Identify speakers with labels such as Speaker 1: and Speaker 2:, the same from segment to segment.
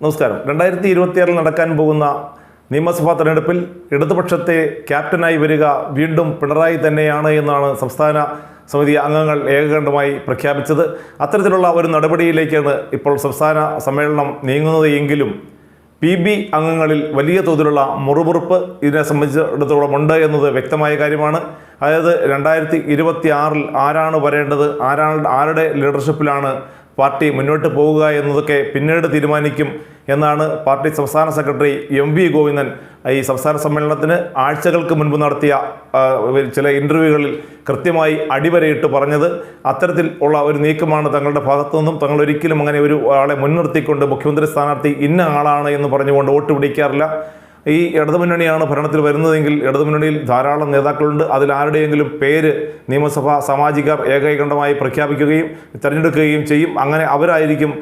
Speaker 1: നമസ്കാരം. രണ്ടായിരത്തി ഇരുപത്തിയാറിൽ നടക്കാൻ പോകുന്ന നിയമസഭാ തെരഞ്ഞെടുപ്പിൽ ഇടതുപക്ഷത്തെ ക്യാപ്റ്റനായി വരിക വീണ്ടും പിണറായി തന്നെയാണ് എന്നാണ് സംസ്ഥാന സമിതി അംഗങ്ങൾ ഏകകണ്ഠമായി പ്രഖ്യാപിച്ചത്. അത്തരത്തിലുള്ള ഒരു നടപടിയിലേക്കാണ് ഇപ്പോൾ സംസ്ഥാന സമ്മേളനം നീങ്ങുന്നത് എങ്കിലും പി ബി അംഗങ്ങളിൽ വലിയ തോതിലുള്ള മുറുമുറുപ്പ് ഇതിനെ സംബന്ധിച്ചിടത്തോളം ഉണ്ട് എന്നത് വ്യക്തമായ കാര്യമാണ്. അതായത് രണ്ടായിരത്തി ഇരുപത്തി ആറിൽ ആരാണ് വരേണ്ടത്? ആരാണ് ആരുടെ ലീഡർഷിപ്പിലാണ് പാർട്ടി മുന്നോട്ട് പോവുക എന്നതൊക്കെ പിന്നീട് തീരുമാനിക്കും എന്നാണ് പാർട്ടി സംസ്ഥാന സെക്രട്ടറി എം വി ഗോവിന്ദൻ ഈ സംസ്ഥാന സമ്മേളനത്തിന് ആഴ്ചകൾക്ക് മുൻപ് നടത്തിയ ചില ഇന്റർവ്യൂകളിൽ കൃത്യമായി അടിവരയിട്ട് പറഞ്ഞത്. അത്തരത്തിൽ ഉള്ള ഒരു നീക്കമാണ് തങ്ങളുടെ ഭാഗത്തു നിന്നും തങ്ങൾ ഒരിക്കലും അങ്ങനെ ഒരു ആളെ മുൻനിർത്തിക്കൊണ്ട് മുഖ്യമന്ത്രി സ്ഥാനാർത്ഥി ഇന്ന ആളാണ് എന്ന് പറഞ്ഞുകൊണ്ട് വോട്ട് പിടിക്കാറില്ല. ഈ ഇടതുമുന്നണിയാണ് ഭരണത്തിൽ വരുന്നതെങ്കിൽ ഇടതുമുന്നണിയിൽ ധാരാളം നേതാക്കളുണ്ട്. അതിലാരുടെയെങ്കിലും പേര് നിയമസഭ സാമാജികർ ഏകൈകണ്ഠമായി പ്രഖ്യാപിക്കുകയും തിരഞ്ഞെടുക്കുകയും ചെയ്യും. അങ്ങനെ അവരായിരിക്കും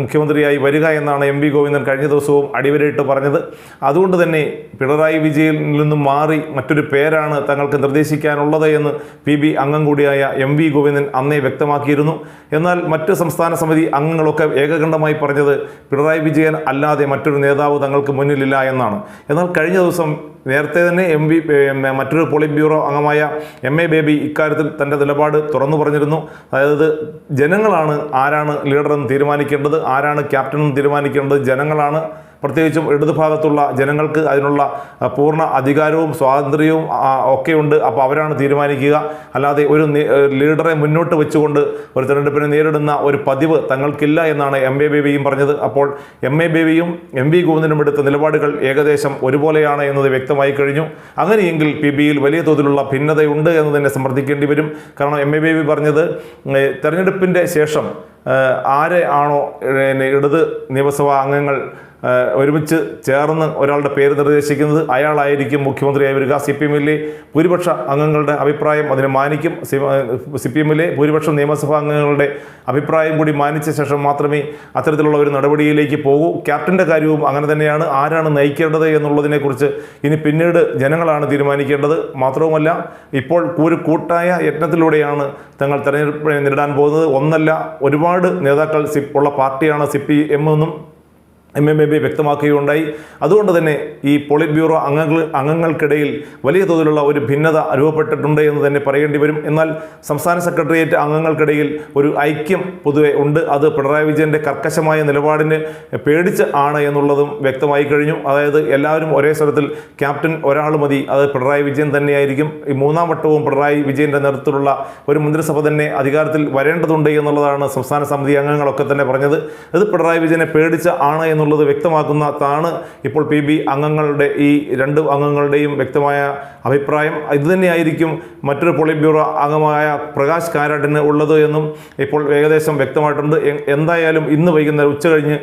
Speaker 1: മുഖ്യമന്ത്രിയായി വരിക എന്നാണ് എം വി ഗോവിന്ദൻ കഴിഞ്ഞ ദിവസവും അടിവരയിട്ട് പറഞ്ഞത്. അതുകൊണ്ട് തന്നെ പിണറായി വിജയനിൽ നിന്നും മാറി മറ്റൊരു പേരാണ് തങ്ങൾക്ക് നിർദ്ദേശിക്കാനുള്ളത് എന്ന് പി ബി അംഗം കൂടിയായ എം വി ഗോവിന്ദൻ അന്നേ വ്യക്തമാക്കിയിരുന്നു. എന്നാൽ മറ്റ് സംസ്ഥാന സമിതി അംഗങ്ങളൊക്കെ ഏകകണ്ഠമായി പറഞ്ഞത് പിണറായി വിജയൻ അല്ലാതെ മറ്റൊരു നേതാവ് തങ്ങൾക്ക് മുന്നിലില്ല എന്നാണ്. എന്നാൽ കഴിഞ്ഞ ദിവസം നേരത്തെ തന്നെ എം വി മറ്റൊരു പോളിറ്റ് ബ്യൂറോ അംഗമായ എം എ ബേബി ഇക്കാര്യത്തിൽ തന്റെ നിലപാട് തുറന്നു പറഞ്ഞിരുന്നു. അതായത് ജനങ്ങളാണ് ആരാണ് ലീഡറെന്ന് തീരുമാനിക്കേണ്ടത് ആരാണ് ക്യാപ്റ്റൻ എന്ന് തീരുമാനിക്കേണ്ടത് ജനങ്ങളാണ് പ്രത്യേകിച്ചും ഇടതുഭാഗത്തുള്ള ജനങ്ങൾക്ക് അതിനുള്ള പൂർണ അധികാരവും സ്വാതന്ത്ര്യവും ഒക്കെയുണ്ട്. അപ്പോൾ അവരാണ് തീരുമാനിക്കുക. അല്ലാതെ ഒരു ലീഡറെ മുന്നോട്ട് വെച്ചുകൊണ്ട് ഒരു തെരഞ്ഞെടുപ്പിനെ നേരിടുന്ന ഒരു പതിവ് തങ്ങൾക്കില്ല എന്നാണ് എം എ ബേബിയും പറഞ്ഞത്. അപ്പോൾ എം എ ബേബിയും എം വി ഗോവിന്ദനും എടുത്ത നിലപാടുകൾ ഏകദേശം ഒരുപോലെയാണ് എന്നത് വ്യക്തമായി കഴിഞ്ഞു. അങ്ങനെയെങ്കിൽ പി ബിയിൽ വലിയ തോതിലുള്ള ഭിന്നതയുണ്ട് എന്ന് തന്നെ സമ്മർദ്ദിക്കേണ്ടി വരും. കാരണം എം എ ബേബി പറഞ്ഞത് തെരഞ്ഞെടുപ്പിന്റെ ശേഷം ആരെ ആണോ ഇടത് നിയമസഭാ അംഗങ്ങൾ ഒരുമിച്ച് ചേർന്ന് ഒരാളുടെ പേര് നിർദ്ദേശിക്കുന്നത് അയാളായിരിക്കും മുഖ്യമന്ത്രിയായി വരിക. സി പി എമ്മിലെ ഭൂരിപക്ഷ അംഗങ്ങളുടെ അഭിപ്രായം അതിനെ മാനിക്കും. സി പി എമ്മിലെ ഭൂരിപക്ഷം നിയമസഭാ അംഗങ്ങളുടെ അഭിപ്രായം കൂടി മാനിച്ച ശേഷം മാത്രമേ അത്തരത്തിലുള്ള ഒരു നടപടിയിലേക്ക് പോകൂ. ക്യാപ്റ്റന്റെ കാര്യവും അങ്ങനെ തന്നെയാണ്. ആരാണ് നയിക്കേണ്ടത് എന്നുള്ളതിനെക്കുറിച്ച് ഇനി പിന്നീട് ജനങ്ങളാണ് തീരുമാനിക്കേണ്ടത്. മാത്രവുമല്ല ഇപ്പോൾ ഒരു കൂട്ടായ യത്നത്തിലൂടെയാണ് തങ്ങൾ തെരഞ്ഞെടുപ്പ് നേരിടാൻ പോകുന്നത്. ഒന്നല്ല ഒരുപാട് നേതാക്കൾ സി ഉള്ള പാർട്ടിയാണ് സി പി എം എന്നും എം എം എ ബി വ്യക്തമാക്കുകയുണ്ടായി. അതുകൊണ്ട് തന്നെ ഈ പോളിറ്റ് ബ്യൂറോ അംഗങ്ങൾ അംഗങ്ങൾക്കിടയിൽ വലിയ തോതിലുള്ള ഒരു ഭിന്നത അനുഭവപ്പെട്ടിട്ടുണ്ട് എന്ന് തന്നെ പറയേണ്ടി വരും. എന്നാൽ സംസ്ഥാന സെക്രട്ടേറിയറ്റ് അംഗങ്ങൾക്കിടയിൽ ഒരു ഐക്യം പൊതുവെ ഉണ്ട്. അത് പിണറായി വിജയന്റെ കർക്കശമായ നിലപാടിന് പേടിച്ച് ആണ് എന്നുള്ളതും വ്യക്തമായി കഴിഞ്ഞു. അതായത് എല്ലാവരും ഒരേ സ്ഥലത്തിൽ ക്യാപ്റ്റൻ ഒരാൾ മതി അത് പിണറായി വിജയൻ തന്നെയായിരിക്കും. ഈ മൂന്നാം വട്ടവും പിണറായി വിജയന്റെ നേതൃത്വത്തിലുള്ള ഒരു മന്ത്രിസഭ തന്നെ അധികാരത്തിൽ വരേണ്ടതുണ്ട് എന്നുള്ളതാണ് സംസ്ഥാന സമിതി അംഗങ്ങളൊക്കെ തന്നെ പറഞ്ഞത്. ഇത് പിണറായി വിജയനെ പേടിച്ച് ആണ് എന്നുള്ളത് വ്യക്തമാക്കുന്ന താണ് ഇപ്പോൾ പി ബി അംഗങ്ങളുടെ ഈ രണ്ട് അംഗങ്ങളുടെയും വ്യക്തമായ അഭിപ്രായം. ഇതുതന്നെയായിരിക്കും മറ്റൊരു പോളിറ്റ് ബ്യൂറോ അംഗമായ പ്രകാശ് കാരാട്ടിന് ഉള്ളത് എന്നും ഇപ്പോൾ ഏകദേശം വ്യക്തമായിട്ടുണ്ട്. എന്തായാലും ഇന്ന് വൈകുന്നേരം ഉച്ച കഴിഞ്ഞ്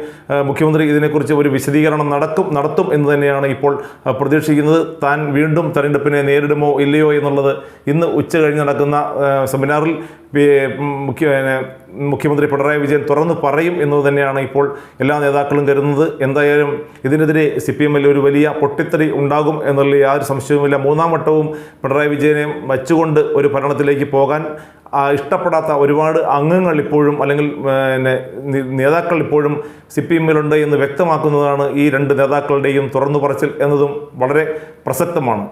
Speaker 1: മുഖ്യമന്ത്രി ഇതിനെക്കുറിച്ച് ഒരു വിശദീകരണം നടക്കും നടത്തും എന്ന് തന്നെയാണ് ഇപ്പോൾ പ്രതീക്ഷിക്കുന്നത്. താൻ വീണ്ടും തെരഞ്ഞെടുപ്പിനെ നേരിടുമോ ഇല്ലയോ എന്നുള്ളത് ഇന്ന് ഉച്ച കഴിഞ്ഞ് നടക്കുന്ന സെമിനാറിൽ മുഖ്യ മുഖ്യമന്ത്രി പിണറായി വിജയൻ തുറന്നു പറയും എന്ന് തന്നെയാണ് ഇപ്പോൾ എല്ലാ നേതാക്കളും കരുതുന്നത്. എന്തായാലും ഇതിനെതിരെ സി പി എമ്മിൽ ഒരു വലിയ പൊട്ടിത്തെറി ഉണ്ടാകും എന്നുള്ള യാതൊരു സംശയവുമില്ല. മൂന്നാം വട്ടവും പിണറായി വിജയനെ വച്ചുകൊണ്ട് ഒരു ഭരണത്തിലേക്ക് പോകാൻ ഇഷ്ടപ്പെടാത്ത ഒരുപാട് അംഗങ്ങൾ ഇപ്പോഴും അല്ലെങ്കിൽ പിന്നെ നേതാക്കൾ ഇപ്പോഴും സി പി എമ്മിലുണ്ട് എന്ന് വ്യക്തമാക്കുന്നതാണ് ഈ രണ്ട് നേതാക്കളുടെയും തുറന്നു പറച്ചിൽ എന്നതും വളരെ പ്രസക്തമാണ്.